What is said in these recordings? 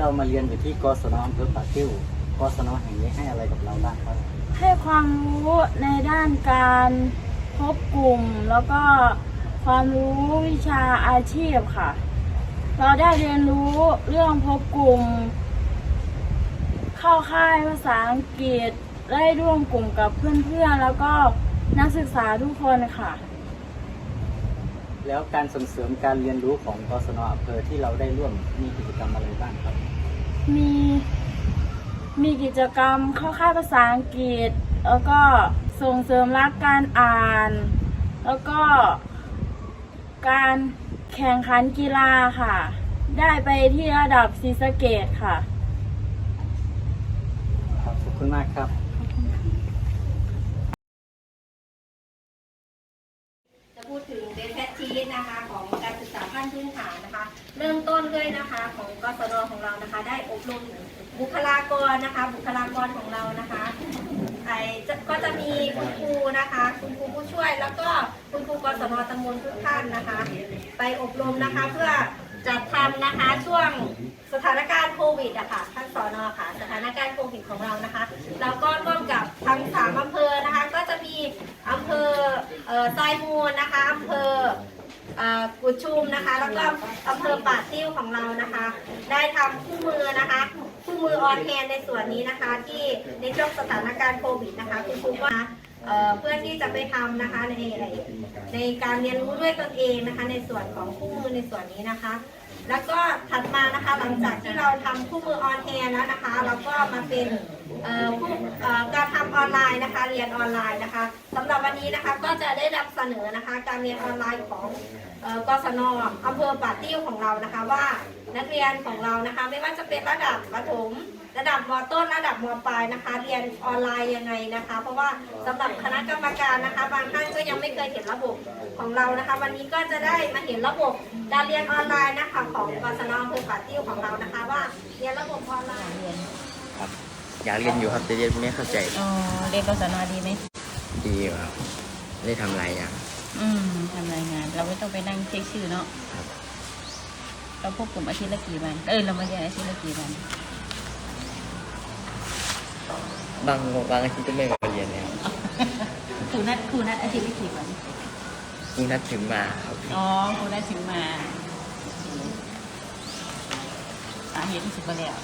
เรามาเรียนอยู่ที่กศนอำเภอปากติ้วกศนแห่งนี้ให้อะไรกับเราบ้างครับ ให้ความรู้ในด้านการพบกลุ่ม แล้วก็ความรู้วิชาอาชีพค่ะ เราได้เรียนรู้เรื่องพบกลุ่ม เข้าค่ายภาษาอังกฤษได้ร่วมกลุ่มกับเพื่อนๆ แล้วก็นักศึกษาทุกคนค่ะ แล้วการส่งเสริมการเรียนรู้ของกศนอำเภอที่เราได้ร่วมมีกิจกรรมอะไรบ้างครับ มีมีกิจกรรมเข้าค่ายภาษาอังกฤษ แล้วก็ส่งเสริมรักการอ่าน แล้วก็การแข่งขันกีฬาค่ะ ได้ไปที่ระดับศรีสะเกดค่ะครับขอบคุณมากครับ นะคะของการศึกษาขั้นพื้นฐานนะคะ เริ่มต้นด้วยนะคะของกศนของเรานะคะ ได้อบรมบุคลากรนะคะ บุคลากรของเรานะคะไอจะก็จะมีคุณครูนะคะ คุณครูผู้ช่วยแล้วก็คุณครูกศนตำบลทุกท่านนะคะ ไปอบรมนะคะเพื่อจัดทำนะคะช่วงสถานการณ์โควิดอะค่ะท่านสอนอค่ะ สถานการณ์โควิดของเรานะคะแล้วก็ร่วมกับทั้งสามอำเภอนะคะ ก็จะมีอำเภอเอ่อทรายมูลนะคะอำเภอ กุชุมนะคะ แล้วก็อำเภอป่าติ้วของเรานะคะ ได้ทำคู่มือนะคะคู่มือออนแฮนในส่วนนี้นะคะ ที่ในช่วงสถานการณ์โควิดนะคะคุณครูก็เอ่อเพื่อที่จะไปทำนะคะในในในการเรียนรู้ด้วยตนเองนะคะ ในส่วนของคู่มือในส่วนนี้นะคะ แล้วก็ถัดมานะคะหลังจากที่เราทำคู่มือออนแฮนแล้วนะคะ เราก็มาเป็นเออนไลน์นะคะ เรียนออนไลน์นะคะสำหรับวันนี้นะคะก็จะได้นำเสนอนะคะ การเรียนออนไลน์ของกศนอำเภอป่าติ้วของเรานะคะ ว่านักเรียนของเรานะคะ ไม่ว่าจะเป็นระดับประถม ระดับมต้นระดับมปลายนะคะ เรียนออนไลน์ยังไงนะคะ เพราะว่าสำหรับคณะกรรมการนะคะ บางท่านก็ยังไม่เคยเห็นระบบของเรานะคะ วันนี้ก็จะได้มาเห็นระบบการเรียนออนไลน์นะคะ ของกศนอำเภอป่าติ้วของเรานะคะ ว่าเรียนระบบออนไลน์ อยากเรียนอยู่ครับแต่เรียนไม่เข้าใจอ๋อเรียนกศนดีไหมดีอยู่ครับได้ทำหลายอย่างอืมทำรายงาน เราไม่ต้องไปนั่งเช็คชื่อเนาะครับเราพบกลุ่มอาทิตย์ละกี่วันเออเรามาเรียนอาทิตย์ละกี่วันบางบางอาทิตย์ก็ไม่มาเรียนแล้วครูนัดครูนัดอาทิตย์ละกี่วันครูนัดถึงมาครับอ๋อครูนัดถึงมาอ่าเห็นสุดไปแล้ว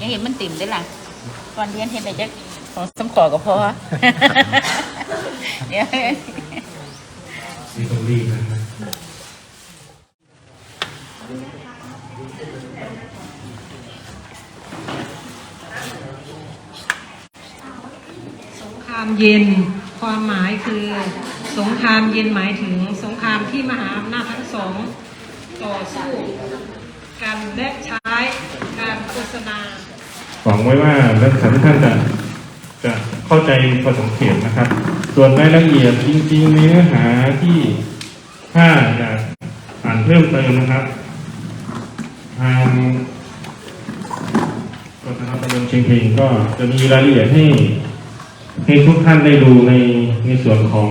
ยังเห็นมันติ่มได้ล่ะ ก่อนเรียนเห็นอะไรจะของสมขอกับพ่อเดี๋ยวมีตรงรีบนะครับสงครามเย็นความหมายคือสงครามเย็นหมายถึงสงครามที่มหาอำนาจทั้งสองต่อสู้กันและใช้การโฆษณา หวังไว้ว่านักศึกษาทุกท่านจะจะเข้าใจพอสมเขียนนะครับ ส่วนรายละเอียดจริงๆในเนื้อหาที่ถ้าอยากอ่านเพิ่มเติมนะครับ ทางกศนตำบลเชียงเพลงก็จะมีรายละเอียดให้ให้ทุกท่านได้ดูในในส่วนของ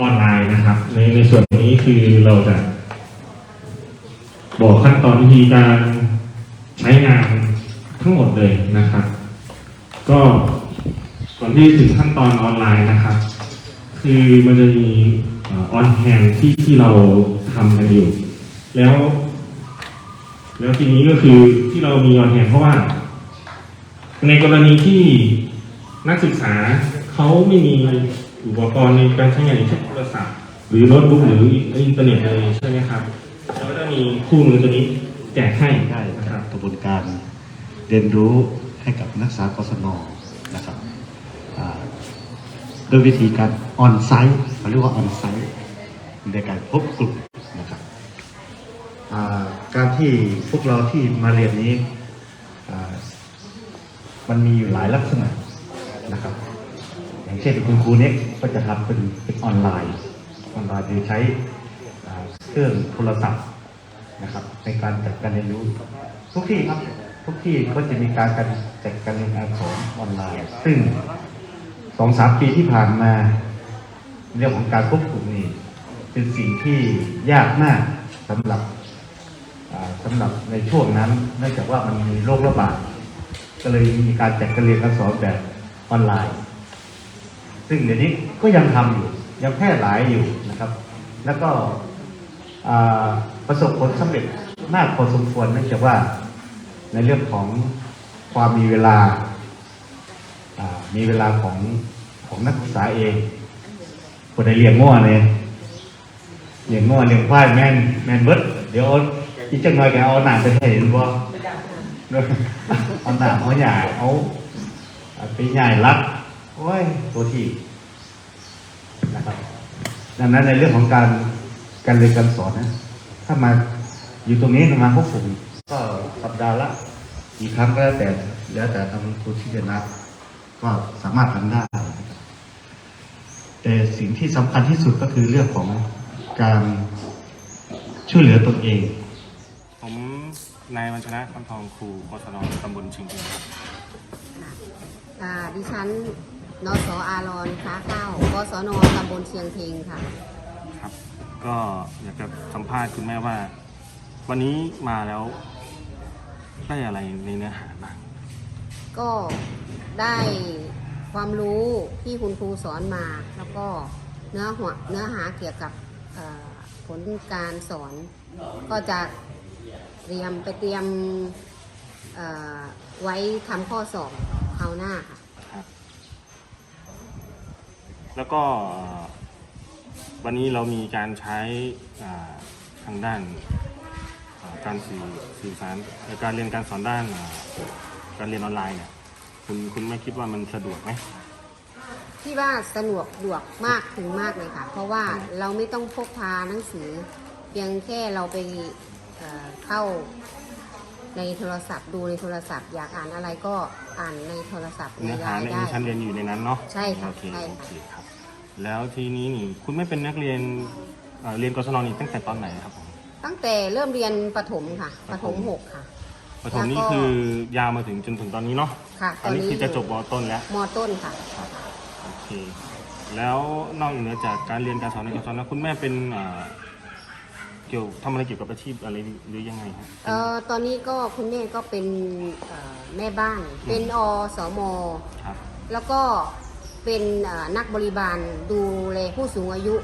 ออนไลน์นะครับ ในในส่วนนี้คือเราจะบอกขั้นตอนวิธีการ ใช้งานทั้งหมดเลยนะครับ ก็ก่อนที่ถึงขั้นตอนออนไลน์นะครับ คือมันจะมีออนแฮนที่ที่เราทำกันอยู่ แล้ว แล้วทีนี้ก็คือที่เรามีออนแฮนเพราะว่า ในกรณีที่นักศึกษาเขาไม่มีอุปกรณ์ในการใช้งานอย่างเช่นโทรศัพท์หรือโน้ตบุ๊กหรืออินเทอร์เน็ตเลยใช่ไหมครับเราก็จะมีคู่มือตัวนี้แจกให้ บบกระบวนการเรียนรู้ให้กับนักศึกษากศนนะครับด้วยวิธีการออนไซต์เขาเรียกว่าออนไซต์ในการพบกลุ่มนะครับการที่พวกเราที่มาเรียนนี้มันมีอยู่หลายลักษณะนะครับ อย่างเช่นคุณครูเนี่ยก็จะทำเป็นเป็นออนไลน์ออนไลน์โดยใช้เครื่องโทรศัพท์นะครับในการจัดการเรียนรู้ ทุกที่ครับ ทุกที่ก็จะมีการการจัดการเรียนการสอนออนไลน์ ซึ่งสองสามปีที่ผ่านมาเรื่องของการควบคุมนี่เป็นสิ่งที่ยากมากสำหรับอ่าคสำหรับในช่วงนั้นเนื่องจากว่ามันมีโรคระบาดก็เลยมีการจัดการเรียนการสอนแบบออนไลน์ ซึ่งเดี๋ยวนี้ก็ยังทำอยู่ยังแพร่หลายอยู่นะครับ แล้วก็ประสบผลสำเร็จมากพอสมควรเนื่องจากว่า ในเรื่องของความมีเวลา มีเวลาของของนักศึกษาเองคนใดเลี้ยงง้อเนี่ยเลี้ยงง้อเลี้ยงควายแมนแมนเบิดเดี๋ยวอีกจังหน่อยแกเอาหนังไปให้เห็นบ่เอาหนังเอาใหยาเอาไปใหญ่รัดโอ้ยตัวที่นะครับดังนั้นในเรื่องของการการเรียนการสอนนะ ถ้ามาอยู่ตรงนี้มาพวกผม ก็สัปดาห์ละกี่ครั้งก็แล้วแต่แล้วแต่ทางครูที่จะนัดก็สามารถทำได้นะครับแต่สิ่งที่สำคัญที่สุดก็คือเรื่องของการช่วยเหลือตนเอง ผมนายวัญชนะคำทองครูกศนตำบลชิงเองครับอ่าดิฉันนสอารอนค้าข้าวกศนตำบลเชียงเพงค่ะ ครับ ก็อยากจะสัมภาษณ์คุณแม่ว่า วันนี้มาแล้ว ได้อะไรในเนื้อหาบ้าง ก็ได้ความรู้ที่คุณครูสอนมา แล้วก็เนื้อหัวเนื้อหาเกี่ยวกับเอ่อผลการสอน ก็จะเตรียมไปเตรียมเอ่อไว้ทำข้อสอบคราวหน้าค่ะ ครับ แล้วก็เอ่อวันนี้เรามีการใช้อ่าทางด้านอ่า การสื่อสื่อสารในการเรียนการสอนด้านอ่าการเรียนออนไลน์เนี่ยคุณคุณไม่คิดว่ามันสะดวกไหมที่ว่าสะดวกดวกมากถึงมากเลยค่ะ เพราะว่าเราไม่ต้องพกพาหนังสือ เพียงแค่เราไปเอ่อเข้าในโทรศัพท์ดูในโทรศัพท์ อยากอ่านอะไรก็อ่านในโทรศัพท์ในเนื้อไลหาน์ในได้ชั้นเรียนอยู่ในนั้นเนาะใช่ค่ะโอเคใช่ค่ะโอเคครับ แล้วทีนี้นี่คุณไม่เป็นนักเรียนเอ่อเรียนกศนนี่ตั้งแต่ตอนไหนครับผม ตั้งแต่เริ่มเรียนประถมค่ะประถมหกค่ะ ประถมนี่แล้วก็คือยาวมาถึงจนถึงตอนนี้เนาะค่ะตอนนี้คือจะจบมต้นแล้วมต้นค่ะโอเคแล้วนอกเหนือจากการเรียนการสอนในกศนแล้วคุณแม่เป็นเอ่อเกี่ยวทำอะไรเกี่ยวกับอาชีพอะไรหรือยังไงครับเอ่อตอนนี้ก็คุณแม่ก็เป็นเอ่อแม่บ้าน เป็นอสมครับแล้วก็เป็นเอ่อนักบริบาลดูแลผู้สูงอายุ